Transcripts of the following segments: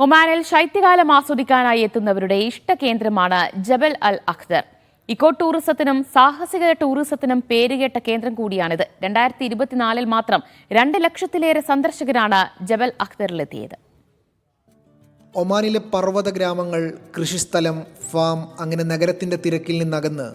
ഒമാനിൽ ശൈത്യകാലം ആസ്വദിക്കാനായി എത്തുന്നവരുടെ ഇഷ്ട കേന്ദ്രമാണ് ജബൽ അൽ അഖ്ദർ. ഇക്കോ ടൂറിസത്തിനും സാഹസിക ടൂറിസത്തിനും പേരുകേട്ട കേന്ദ്രം കൂടിയാണിത്. രണ്ടായിരത്തി ഇരുപത്തിനാലിൽ മാത്രം രണ്ട് ലക്ഷത്തിലേറെ സന്ദർശകരാണ് ജബൽ അഖ്ദറിലെത്തിയത്. ഒമാനിലെ പർവത ഗ്രാമങ്ങൾ കൃഷിസ്ഥലം ഫാം അങ്ങനെ നഗരത്തിന്റെ തിരക്കിൽ നിന്നകന്ന്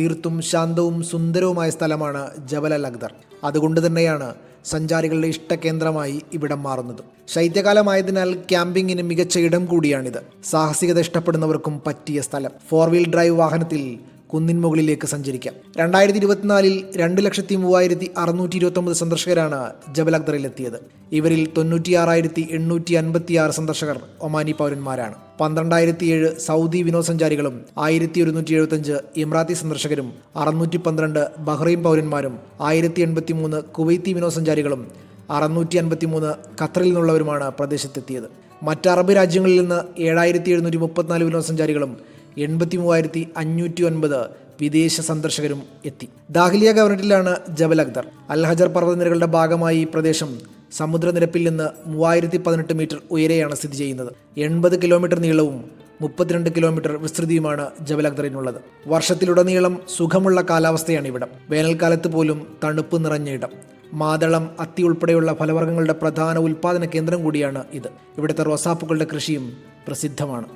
തീർത്തും ശാന്തവും സുന്ദരവുമായ സ്ഥലമാണ് ജബൽ അൽ അഖ്ദർ. അതുകൊണ്ട് തന്നെയാണ് സഞ്ചാരികളുടെ ഇഷ്ടകേന്ദ്രമായി ഇവിടം മാറുന്നത്. ശൈത്യകാലമായതിനാൽ ക്യാമ്പിങ്ങിന് മികച്ച ഇടം കൂടിയാണിത്. സാഹസികത ഇഷ്ടപ്പെടുന്നവർക്കും പറ്റിയ സ്ഥലം. ഫോർ വീൽ ഡ്രൈവ് വാഹനത്തിൽ കുന്നിൻ മുകളിലേക്ക് സഞ്ചരിക്കാം. രണ്ടായിരത്തി ഇരുപത്തിനാലിൽ രണ്ട് ലക്ഷത്തി മൂവായിരത്തി അറുന്നൂറ്റി ഇരുപത്തൊമ്പത് സന്ദർശകരാണ് ജബൽ എത്തിയത്. ഇവരിൽ തൊണ്ണൂറ്റിയാറായിരത്തി എണ്ണൂറ്റി അൻപത്തി ആറ് സന്ദർശകർ ഒമാനി പൗരന്മാരാണ്. പന്ത്രണ്ടായിരത്തി ഏഴ് സൗദി വിനോദസഞ്ചാരികളും ആയിരത്തി ഒരുന്നൂറ്റി എഴുപത്തഞ്ച് ഇമ്രാത്തി സന്ദർശകരും അറുന്നൂറ്റി പന്ത്രണ്ട് ബഹ്റൈൻ പൗരന്മാരും ആയിരത്തി എൺപത്തി മൂന്ന് കുവൈത്തി വിനോദസഞ്ചാരികളും അറുന്നൂറ്റി അൻപത്തി മൂന്ന് ഖത്തറിൽ നിന്നുള്ളവരുമാണ് പ്രദേശത്തെത്തിയത്. മറ്റ് അറബ് രാജ്യങ്ങളിൽ നിന്ന് ഏഴായിരത്തി എഴുന്നൂറ്റി മുപ്പത്തിനാല് വിനോദസഞ്ചാരികളും എൺപത്തി മൂവായിരത്തി അഞ്ഞൂറ്റി ഒൻപത് വിദേശ സന്ദർശകരും എത്തി. ദാഹ്ലിയ ഗവർണറ്റിലാണ് ജബൽ അഖ്ദർ. അൽഹജർ പർവതനിരകളുടെ ഭാഗമായി ഈ പ്രദേശം സമുദ്രനിരപ്പിൽ നിന്ന് മൂവായിരത്തി പതിനെട്ട് മീറ്റർ ഉയരെയാണ് സ്ഥിതി ചെയ്യുന്നത്. എൺപത് കിലോമീറ്റർ നീളവും മുപ്പത്തിരണ്ട് കിലോമീറ്റർ വിസ്തൃതിയുമാണ് ജബൽ അഖ്ദറിനുള്ളത്. വർഷത്തിലുടനീളം സുഖമുള്ള കാലാവസ്ഥയാണ് ഇവിടം. വേനൽക്കാലത്ത് പോലും തണുപ്പ് നിറഞ്ഞ ഇടം. മാതളം അത്തി ഉൾപ്പെടെയുള്ള ഫലവർഗങ്ങളുടെ പ്രധാന ഉൽപ്പാദന കേന്ദ്രം കൂടിയാണ് ഇത്. ഇവിടുത്തെ റോസാപ്പുകളുടെ കൃഷിയും പ്രസിദ്ധമാണ്.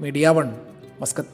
Media one. Başka